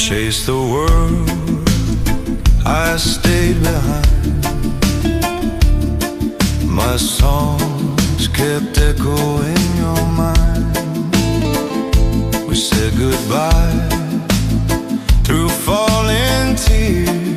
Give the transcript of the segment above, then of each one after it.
chased the world, I stayed behind. My songs kept echoing your mind. We said goodbye through falling tears.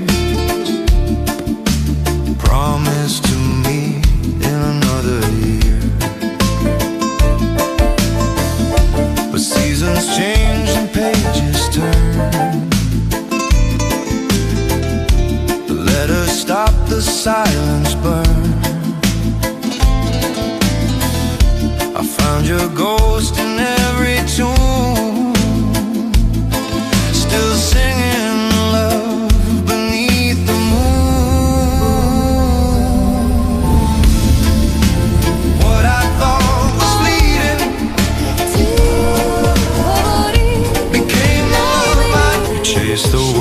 a ghost in every tune. Still singing love beneath the moon. What I thought was became love the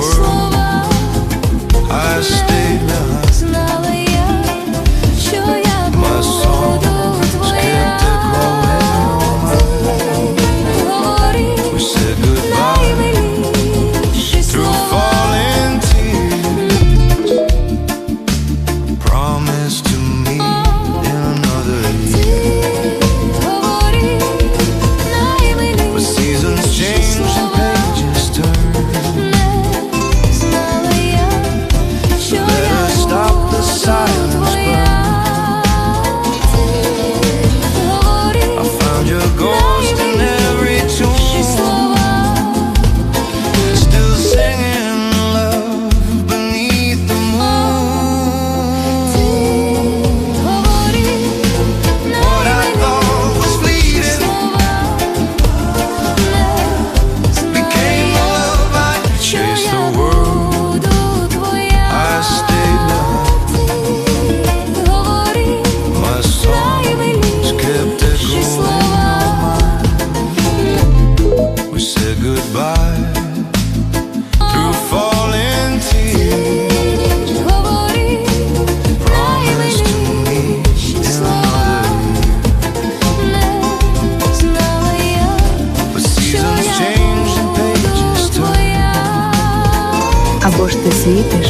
Також ти світиш,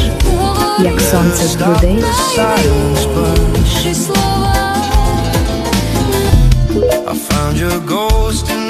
як сонце з грудей. I found your ghost in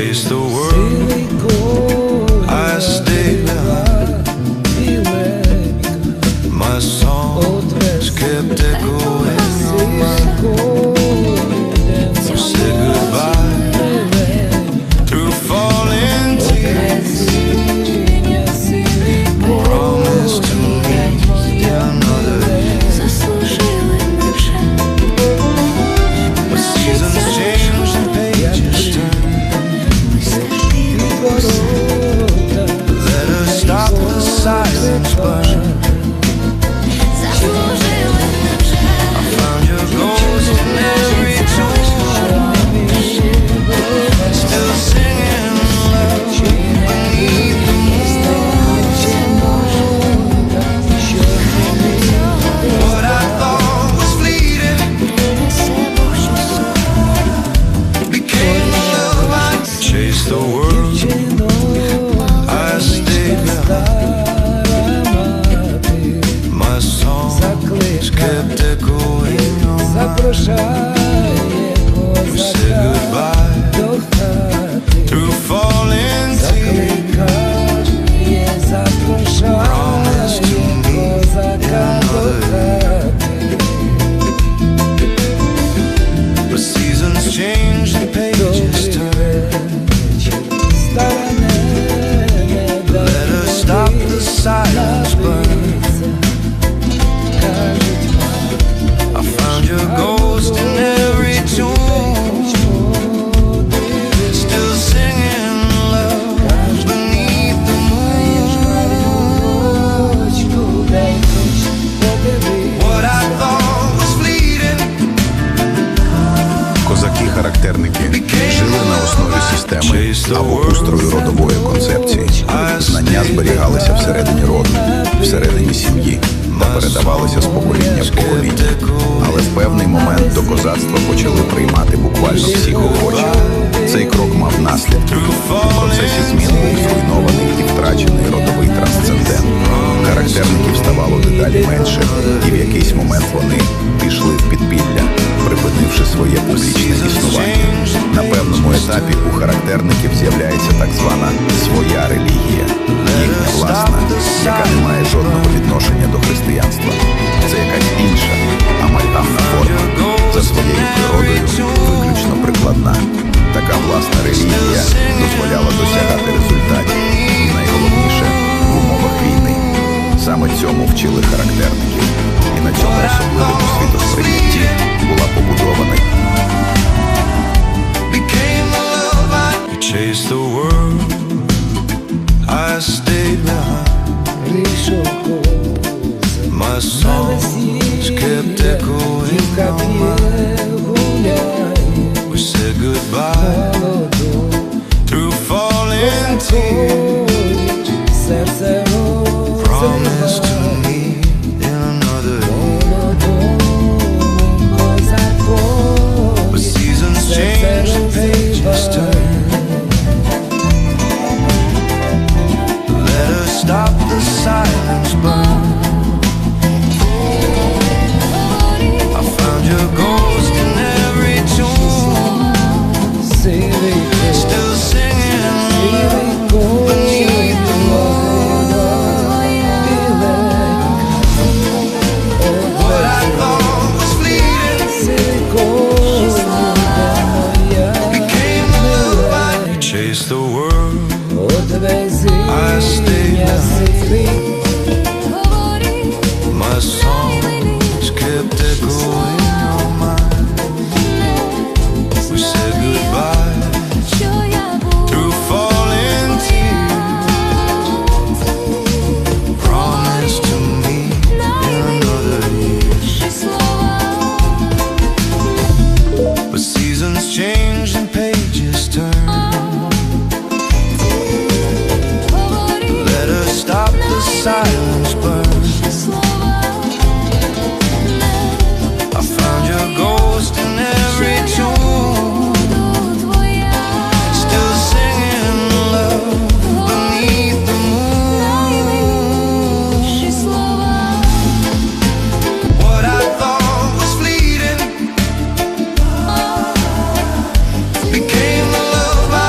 chased the world. Системи або устрою родової концепції. Знання зберігалися всередині роду, всередині сім'ї та передавалися з покоління в покоління. Але в певний момент до козацтва почали приймати буквально всіх охочих. Цей крок мав наслідки. У процесі змін був зруйнований і втрачений родовий трансцендент. Характерників ставало дедалі менше, і в якийсь момент вони пішли в підпілля, припинивши своє публічне існування. На певному етапі у характерників з'являється так звана своя релігія, їхня власна, яка не має жодного відношення до християнства. Це якась інша амальгамна форма за своєю природою виключно прикладна. Така власна релігія дозволяла досягати результатів, і найголовніше в умовах війни. Саме цьому вчили характерників, і на цьому особливому світосприйнятті була побудована became the world. I stayed behind. My songs kept echoing on my We